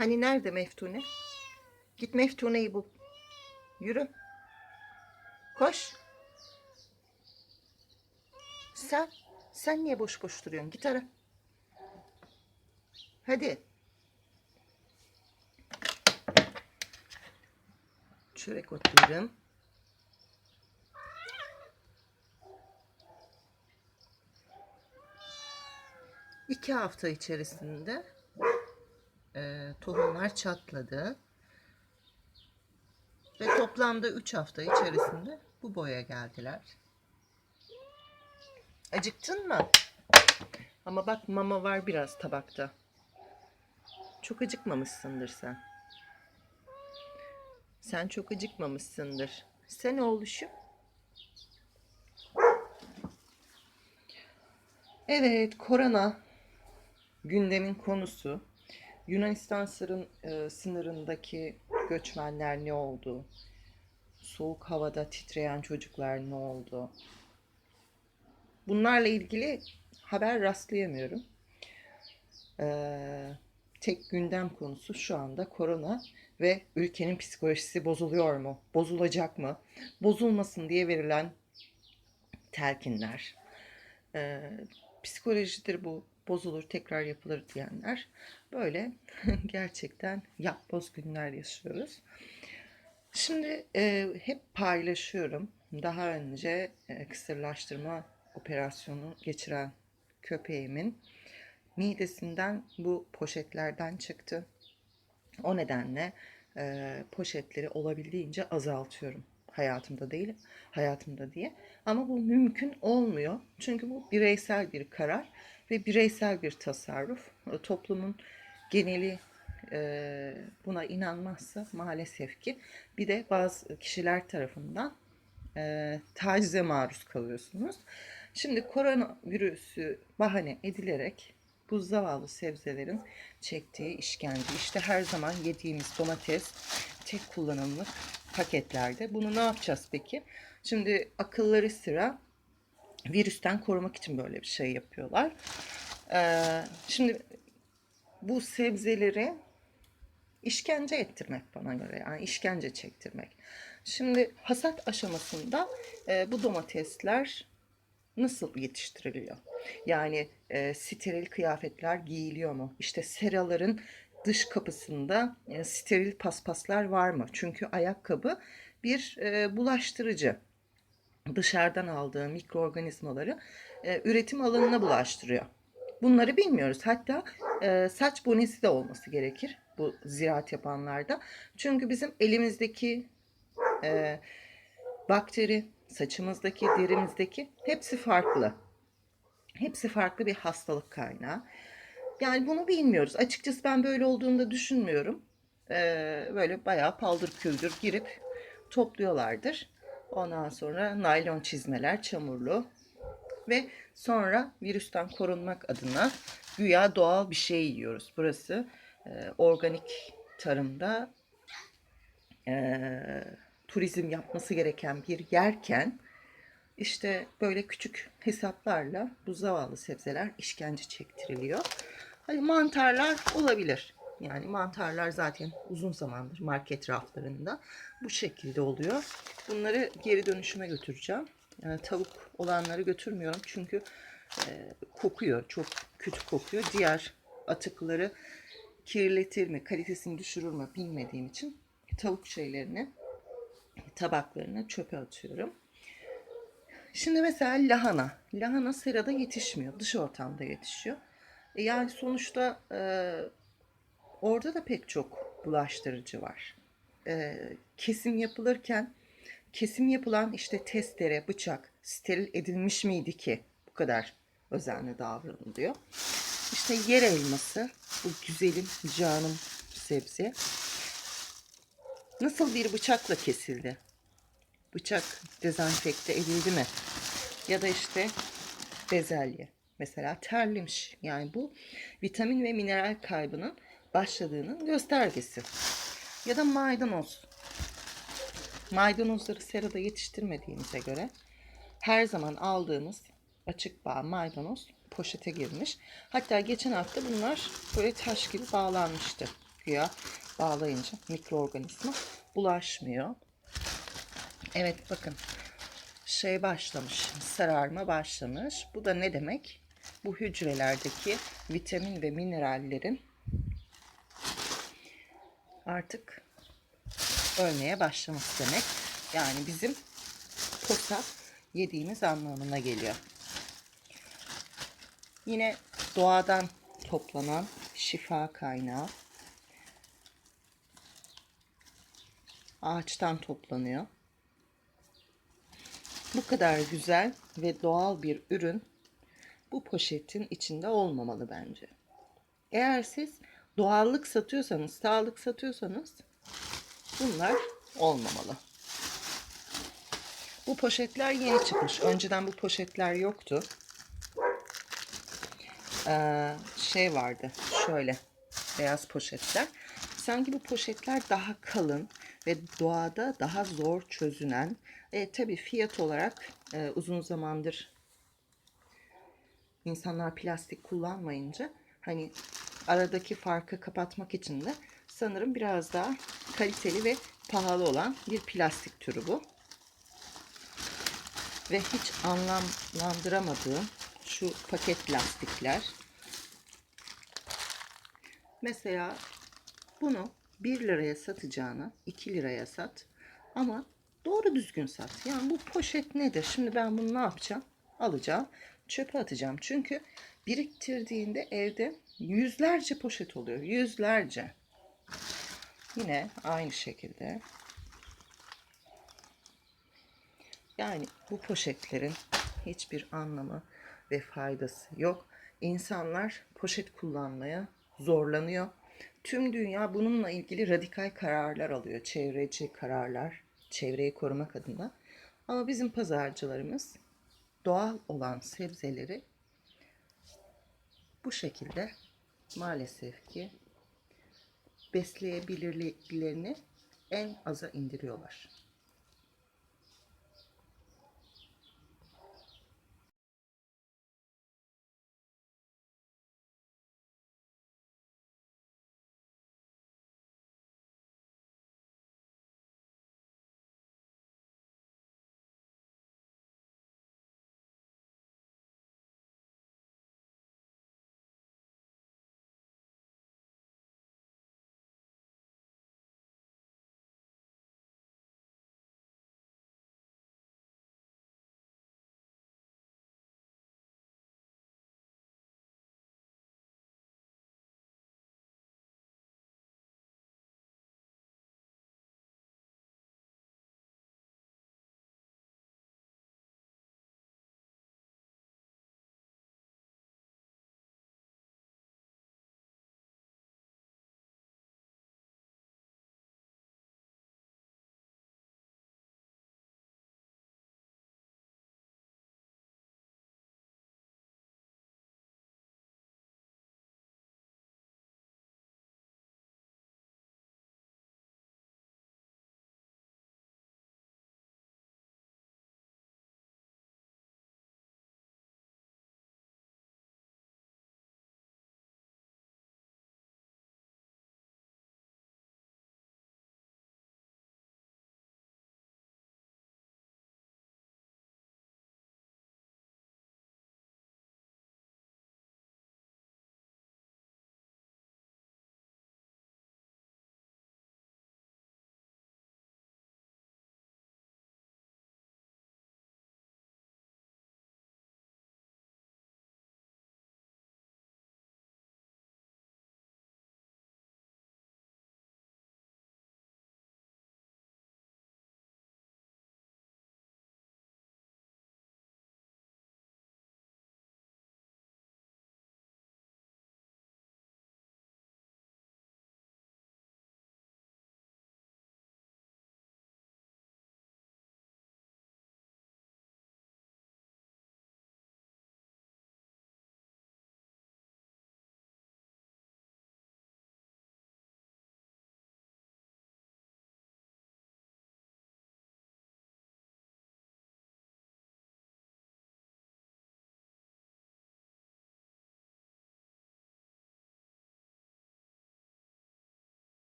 Hani nerede Meftune? Git Meftune'yi bul. Yürü. Koş. Sen, sen niye boş boş duruyorsun? Git ara. Hadi. Çörek otlarım. İki hafta içerisinde e, tohumlar çatladı. Ve toplamda 3 hafta içerisinde bu boya geldiler. Acıktın mı? Ama bak mama var biraz tabakta. Çok acıkmamışsındır sen. Sen çok acıkmamışsındır. Sen oğluşum. Evet, korona gündemin konusu. Yunanistan sırın, e, sınırındaki göçmenler ne oldu? Soğuk havada titreyen çocuklar ne oldu? Bunlarla ilgili haber rastlayamıyorum. Ee, tek gündem konusu şu anda korona ve ülkenin psikolojisi bozuluyor mu? Bozulacak mı? Bozulmasın diye verilen telkinler. Ee, psikolojidir bu bozulur tekrar yapılır diyenler böyle gerçekten yapboz günler yaşıyoruz. Şimdi e, hep paylaşıyorum. Daha önce e, kısırlaştırma operasyonu geçiren köpeğimin midesinden bu poşetlerden çıktı. O nedenle e, poşetleri olabildiğince azaltıyorum. Hayatımda değil, hayatımda diye. Ama bu mümkün olmuyor. Çünkü bu bireysel bir karar ve bireysel bir tasarruf. E, Toplumun geneli e, buna inanmazsa maalesef ki bir de bazı kişiler tarafından e, tacize maruz kalıyorsunuz. Şimdi koronavirüsü bahane edilerek bu zavallı sebzelerin çektiği işkence. İşte her zaman yediğimiz domates tek kullanımlık paketlerde. Bunu ne yapacağız peki? Şimdi akılları sıra virüsten korumak için böyle bir şey yapıyorlar. Ee, şimdi bu sebzeleri işkence ettirmek bana göre yani işkence çektirmek. Şimdi hasat aşamasında e, bu domatesler nasıl yetiştiriliyor? Yani e, steril kıyafetler giyiliyor mu? İşte seraların dış kapısında e, steril paspaslar var mı? Çünkü ayakkabı bir e, bulaştırıcı. Dışarıdan aldığı mikroorganizmaları e, üretim alanına bulaştırıyor. Bunları bilmiyoruz. Hatta e, saç bonesi de olması gerekir bu ziraat yapanlarda. Çünkü bizim elimizdeki e, bakteri, saçımızdaki, derimizdeki hepsi farklı. Hepsi farklı bir hastalık kaynağı. Yani bunu bilmiyoruz. Açıkçası ben böyle olduğunu da düşünmüyorum. Ee, böyle bayağı paldır küldür girip topluyorlardır. Ondan sonra naylon çizmeler, çamurlu. Ve sonra virüsten korunmak adına güya doğal bir şey yiyoruz. Burası e, organik tarımda e, turizm yapması gereken bir yerken işte böyle küçük hesaplarla bu zavallı sebzeler işkence çektiriliyor. Hani mantarlar olabilir. Yani mantarlar zaten uzun zamandır market raflarında bu şekilde oluyor. Bunları geri dönüşüme götüreceğim. Yani tavuk olanları götürmüyorum çünkü e, kokuyor. Çok kötü kokuyor. Diğer atıkları kirletir mi, kalitesini düşürür mü bilmediğim için tavuk şeylerini, tabaklarını çöpe atıyorum. Şimdi mesela lahana. Lahana serada yetişmiyor. Dış ortamda yetişiyor. E yani sonuçta e, orada da pek çok bulaştırıcı var. E, kesim yapılırken kesim yapılan işte testere, bıçak steril edilmiş miydi ki bu kadar özenli davranılıyor. İşte yer elması, bu güzelim canım sebze. Nasıl bir bıçakla kesildi? Bıçak dezenfekte edildi mi? Ya da işte bezelye. Mesela terlemiş. Yani bu vitamin ve mineral kaybının başladığının göstergesi. Ya da maydanoz. Maydanozları serada yetiştirmediğimize göre her zaman aldığımız açık bağ maydanoz poşete girmiş. Hatta geçen hafta bunlar böyle taş gibi bağlanmıştı suya bağlayınca mikroorganizma bulaşmıyor. Evet bakın şey başlamış, sararma başlamış. Bu da ne demek? Bu hücrelerdeki vitamin ve minerallerin artık ölmeye başlaması demek. Yani bizim posa yediğimiz anlamına geliyor. Yine doğadan toplanan şifa kaynağı ağaçtan toplanıyor. Bu kadar güzel ve doğal bir ürün bu poşetin içinde olmamalı bence. Eğer siz doğallık satıyorsanız, sağlık satıyorsanız bunlar olmamalı. Bu poşetler yeni çıkmış. Önceden bu poşetler yoktu. Ee, şey vardı. Şöyle beyaz poşetler. Sanki bu poşetler daha kalın ve doğada daha zor çözünen. E, tabii fiyat olarak e, uzun zamandır insanlar plastik kullanmayınca hani aradaki farkı kapatmak için de sanırım biraz daha kaliteli ve pahalı olan bir plastik türü bu. Ve hiç anlamlandıramadığım şu paket lastikler. Mesela bunu 1 liraya satacağına 2 liraya sat. Ama doğru düzgün sat. Yani bu poşet nedir? Şimdi ben bunu ne yapacağım? Alacağım. Çöpe atacağım. Çünkü biriktirdiğinde evde yüzlerce poşet oluyor. Yüzlerce. Yine aynı şekilde. Yani bu poşetlerin hiçbir anlamı ve faydası yok. İnsanlar poşet kullanmaya zorlanıyor. Tüm dünya bununla ilgili radikal kararlar alıyor. Çevreci kararlar, çevreyi korumak adına. Ama bizim pazarcılarımız doğal olan sebzeleri bu şekilde maalesef ki besleyebilirliklerini en aza indiriyorlar.